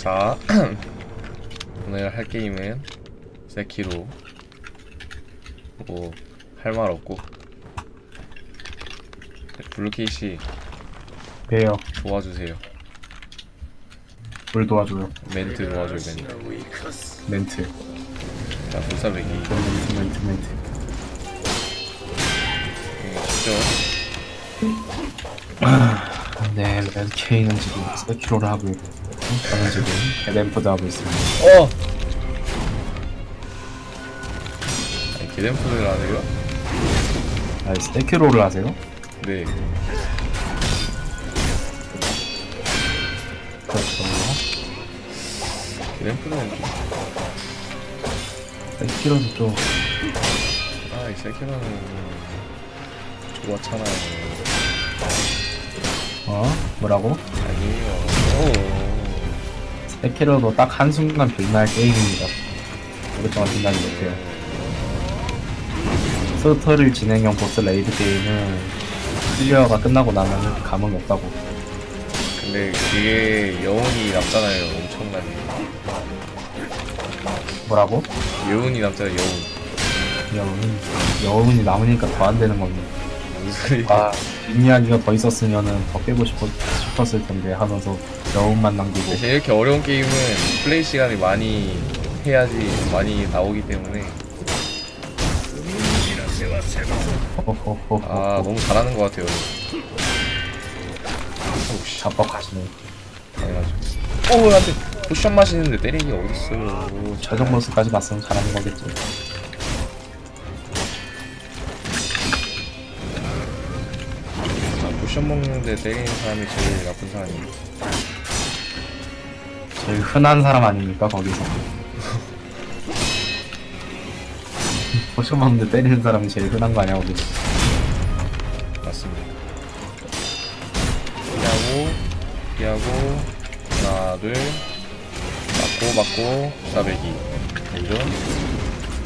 자 오늘 할 게임은 세키로 뭐 할 말 없고 블루케이씨 왜요? 도와주세요 뭘 도와줘요? 멘트 도와줘요 멘트 멘트. 자 불사배기 멘트, 멘트, 멘트. 이거 쉽죠? 네, 렌케이는 지금 세키로를 하고 있고, 저는 지금 에덴푸드 하고 있습니다. 어! 아니 개댄프를 하세요? 아, 세키로를 하세요? 네 그렇죠. 개댄프는 좀 세키로도 좀, 아이 세키로는 좋았잖아요 어? 뭐라고? 아니에요 오. 세키로도 딱 한순간 빛날 게임입니다. 오랫동안 빛나지 못해요. 스토리 진행형 보스 레이드 게임은 클리어가 끝나고 나면은 감흥이 없다고. 근데 그게 여운이 남잖아요 엄청나게 뭐라고? 여운이 남잖아요 여운 여운이, 여운이 남으니까 더 안 되는 겁니다. 무슨 아, 뒷이야기가 더 있었으면은 더 깨고 싶었, 싶었을 텐데 하면서 여운만 남기고. 대신 이렇게 어려운 게임은 플레이 시간이 많이 해야지 많이 나오기 때문에. 아 너무 잘하는 것 같아요 오씨 잡박하시네. 당연하죠 오 안돼 포션 마시는데 때리기가 어딨어요 최종 보스까지 봤으면 잘하는 거겠지. 아, 포션 먹는데 때리는 사람이 제일 나쁜 사람이에요 제일 흔한 사람 아닙니까, 거기서. 포션 먹는데 때리는 사람이 제일 흔한 거 아니야, 거기. 맞습니다 피하고 피하고 하나 둘 맞고 맞고 싸배기 그죠?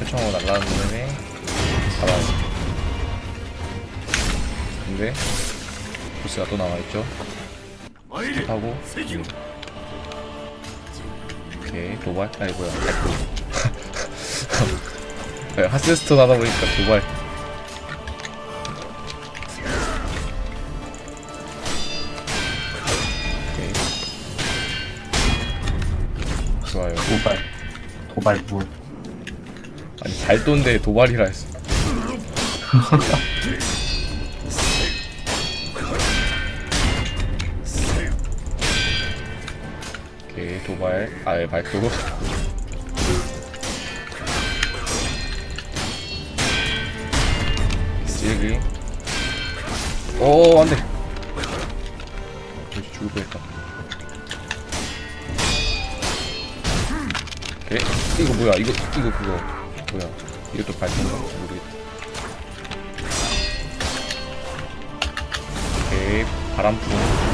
표창으로 날라가는 다음에 잡아야지 근데 보스가 또 하고 음. 오케이 도발? 아니 뭐야 네, 하스스톤 하다 보니까 도발 오케이 좋아요 도발. 도발 물. 아니 발도인데 도발이라 했어 도발 아예 발도 찔기 오 안돼. 역시 죽을 뻔했다. 오케이. 이거 뭐야? 이거 이거 그거 뭐야? 이것도 발전가 모르겠다. 오케이. 바람풍. 좋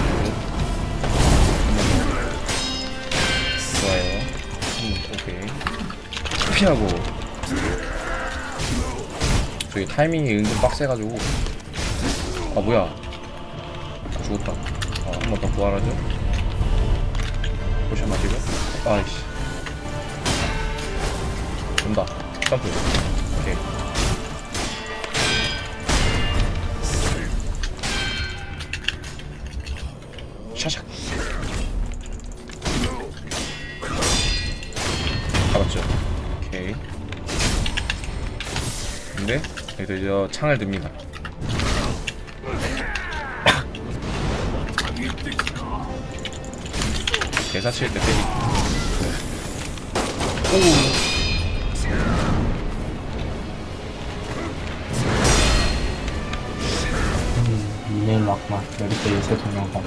피하고. 저기 타이밍이 은근 빡세가지고. 아 뭐야. 죽었다. 아, 한 번 더 부활하죠? 포션 마시고? 아이씨. 온다. 점프. 오케이. 샤샥 잡았죠 근데 여기서 이제 창을 듭니다 대사 칠 때 때리 오 음, 이메일 막마. 메리페이 새 동영상.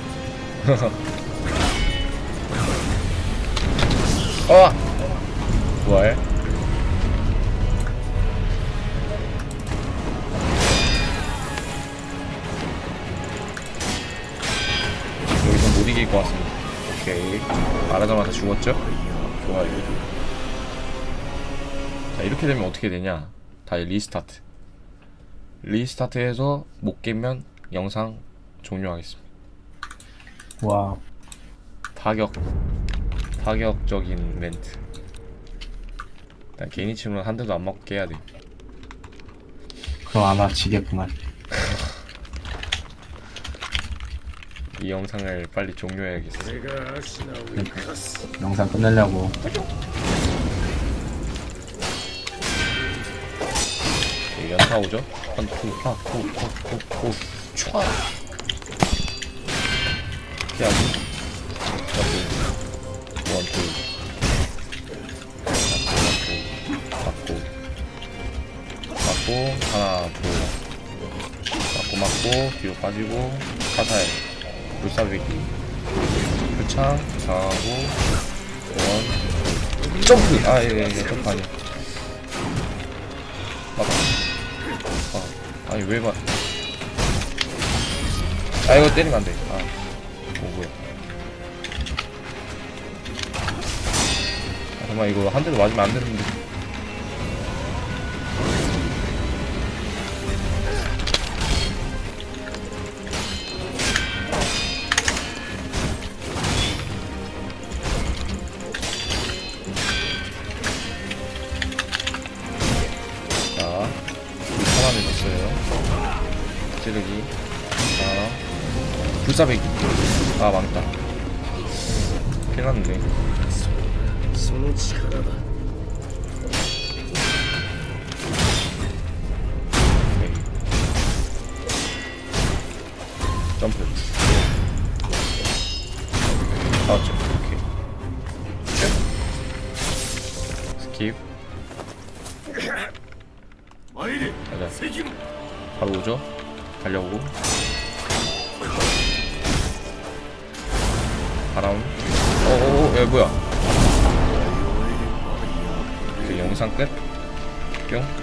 어! 부 이길 것 같습니다. 오케이. 말하자마자 죽었죠? 좋아요. 자 이렇게 되면 어떻게 되냐? 다시 리스타트. 리스타트해서 못 깨면 영상 종료하겠습니다. 와, 타격. 파격적인 멘트. 일단 개인이 치면 한 대도 안 맞게 해야 돼. 그럼 아마 지겠구만. 이 영상을 빨리 종료해야겠어. 영상 끝내려고. 이 연타 오죠? 한 투하후후후후 촤 피하기 원투 원투. 맞고 맞고. 맞고 하나 둘. 맞고 맞고. 뒤로 빠지고 화살 불사비기 표창 좌하고 원 점프 아예 예 예, 점프 아니야 맞다 아, 아니 왜 봐? 아 이거 때리면 안 돼. 아, 오 뭐야? 아, 잠깐 이거 한 대도 맞으면 안 되는데. 불사배기 아 망했다. 큰일났는데. 점프 아 점프. 오케이. 스킵. 가자. 바로 오죠? 달려오고. 바람. 어어어, 야 뭐야? 그 영상 끝. 뿅.